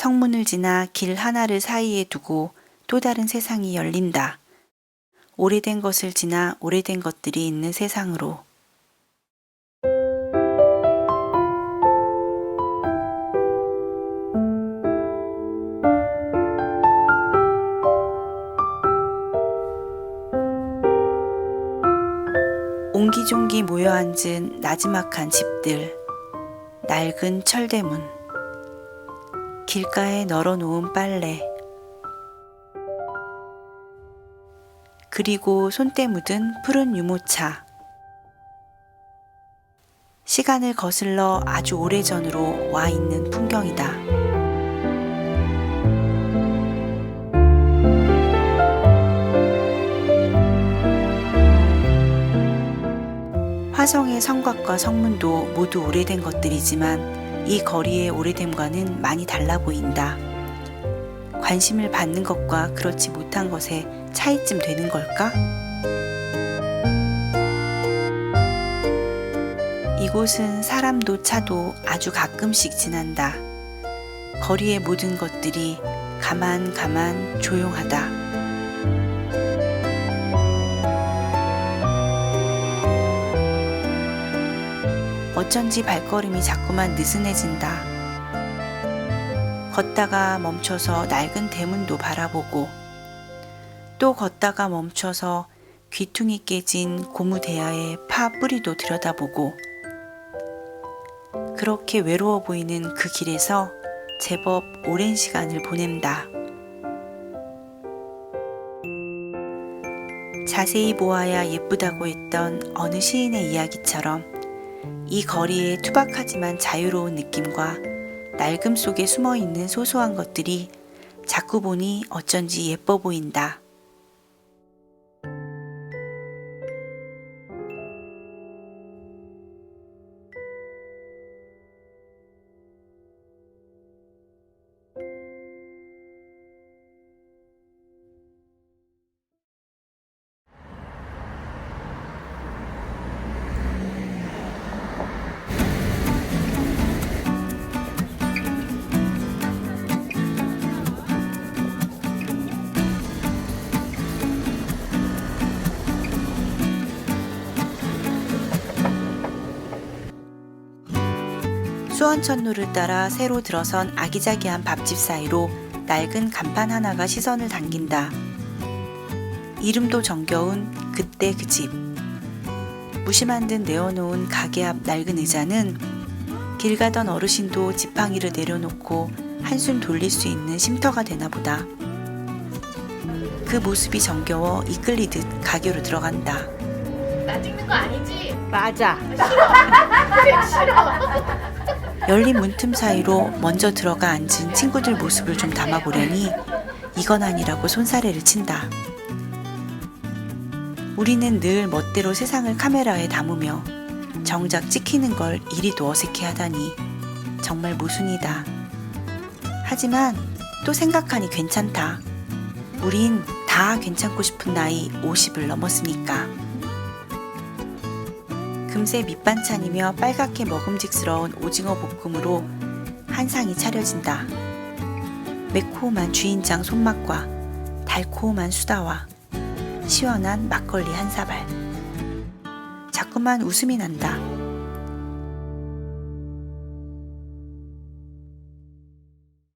성문을 지나 길 하나를 사이에 두고 또 다른 세상이 열린다. 오래된 것을 지나 오래된 것들이 있는 세상으로. 옹기종기 모여 앉은 나지막한 집들, 낡은 철대문, 길가에 널어놓은 빨래, 그리고 손때 묻은 푸른 유모차. 시간을 거슬러 아주 오래전으로 와 있는 풍경이다. 화성의 성곽과 성문도 모두 오래된 것들이지만 이 거리의 오래됨과는 많이 달라 보인다. 관심을 받는 것과 그렇지 못한 것의 차이쯤 되는 걸까? 이곳은 사람도 차도 아주 가끔씩 지난다. 거리의 모든 것들이 가만 가만 조용하다. 어쩐지 발걸음이 자꾸만 느슨해진다. 걷다가 멈춰서 낡은 대문도 바라보고 또 걷다가 멈춰서 귀퉁이 깨진 고무 대야의 파 뿌리도 들여다보고 그렇게 외로워 보이는 그 길에서 제법 오랜 시간을 보낸다. 자세히 보아야 예쁘다고 했던 어느 시인의 이야기처럼 이 거리의 투박하지만 자유로운 느낌과 낡음 속에 숨어 있는 소소한 것들이 자꾸 보니 어쩐지 예뻐 보인다. 수원천로를 따라 새로 들어선 아기자기한 밥집 사이로 낡은 간판 하나가 시선을 당긴다. 이름도 정겨운 그때 그 집. 무심한 듯 내어놓은 가게 앞 낡은 의자는 길 가던 어르신도 지팡이를 내려놓고 한숨 돌릴 수 있는 쉼터가 되나 보다. 그 모습이 정겨워 이끌리듯 가게로 들어간다. 나 찍는 거 아니지? 맞아. 열린 문틈 사이로 먼저 들어가 앉은 친구들 모습을 좀 담아보려니 이건 아니라고 손사래를 친다. 우리는 늘 멋대로 세상을 카메라에 담으며 정작 찍히는 걸 이리도 어색해 하다니 정말 모순이다. 하지만 또 생각하니 괜찮다. 우린 다 괜찮고 싶은 나이 50을 넘었으니까. 금세 밑반찬이며 빨갛게 먹음직스러운 오징어 볶음으로 한 상이 차려진다. 매콤한 주인장 손맛과 달콤한 수다와 시원한 막걸리 한 사발. 자꾸만 웃음이 난다.